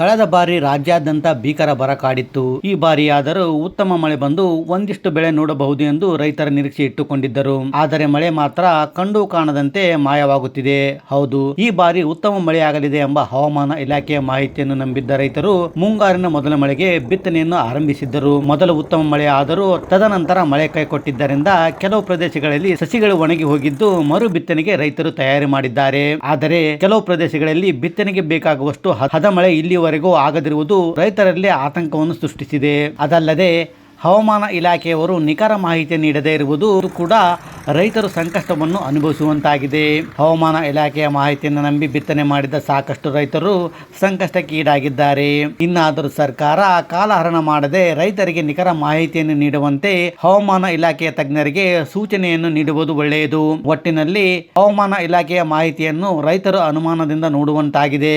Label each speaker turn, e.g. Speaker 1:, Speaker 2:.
Speaker 1: ಕಳೆದ ಬಾರಿ ರಾಜ್ಯಾದ್ಯಂತ ಭೀಕರ ಬರ ಕಾಡಿತ್ತು. ಈ ಬಾರಿಯಾದರೂ ಉತ್ತಮ ಮಳೆ ಬಂದು ಒಂದಿಷ್ಟು ಬೆಳೆ ನೋಡಬಹುದು ಎಂದು ರೈತರ ನಿರೀಕ್ಷೆ ಇಟ್ಟುಕೊಂಡಿದ್ದರು. ಆದರೆ ಮಳೆ ಮಾತ್ರ ಕಂಡು ಕಾಣದಂತೆ ಮಾಯವಾಗುತ್ತಿದೆ. ಹೌದು, ಈ ಬಾರಿ ಉತ್ತಮ ಮಳೆಯಾಗಲಿದೆ ಎಂಬ ಹವಾಮಾನ ಇಲಾಖೆಯ ಮಾಹಿತಿಯನ್ನು ನಂಬಿದ್ದ ರೈತರು ಮುಂಗಾರಿನ ಮೊದಲ ಮಳೆಗೆ ಬಿತ್ತನೆಯನ್ನು ಆರಂಭಿಸಿದ್ದರು. ಮೊದಲು ಉತ್ತಮ ಮಳೆ ಆದರೂ ತದನಂತರ ಮಳೆ ಕೈಕೊಟ್ಟಿದ್ದರಿಂದ ಕೆಲವು ಪ್ರದೇಶಗಳಲ್ಲಿ ಸಸಿಗಳು ಒಣಗಿ ಹೋಗಿದ್ದು ಮರು ಬಿತ್ತನೆಗೆ ರೈತರು ತಯಾರಿ ಮಾಡಿದ್ದಾರೆ. ಆದರೆ ಕೆಲವು ಪ್ರದೇಶಗಳಲ್ಲಿ ಬಿತ್ತನೆಗೆ ಬೇಕಾಗುವಷ್ಟು ಹದ ಮಳೆ ಇಲ್ಲಿಯವರೆಗೂ ಆಗದಿರುವುದು ರೈತರಲ್ಲಿ ಆತಂಕವನ್ನು ಸೃಷ್ಟಿಸಿದೆ. ಅದಲ್ಲದೆ ಹವಾಮಾನ ಇಲಾಖೆಯವರು ನಿಖರ ಮಾಹಿತಿ ನೀಡದೇ ಇರುವುದು ಕೂಡ ರೈತರು ಸಂಕಷ್ಟವನ್ನು ಅನುಭವಿಸುವಂತಾಗಿದೆ. ಹವಾಮಾನ ಇಲಾಖೆಯ ಮಾಹಿತಿಯನ್ನು ನಂಬಿ ಬಿತ್ತನೆ ಮಾಡಿದ ಸಾಕಷ್ಟು ರೈತರು ಸಂಕಷ್ಟಕ್ಕೀಡಾಗಿದ್ದಾರೆ ಇನ್ನಾದರೂ ಸರ್ಕಾರ ಕಾಲಹರಣ ಮಾಡದೆ ರೈತರಿಗೆ ನಿಖರ ಮಾಹಿತಿಯನ್ನು ನೀಡುವಂತೆ ಹವಾಮಾನ ಇಲಾಖೆಯ ತಜ್ಞರಿಗೆ ಸೂಚನೆಯನ್ನು ನೀಡುವುದು ಒಳ್ಳೆಯದು. ಒಟ್ಟಿನಲ್ಲಿ ಹವಾಮಾನ ಇಲಾಖೆಯ ಮಾಹಿತಿಯನ್ನು ರೈತರು ಅನುಮಾನದಿಂದ ನೋಡುವಂತಾಗಿದೆ.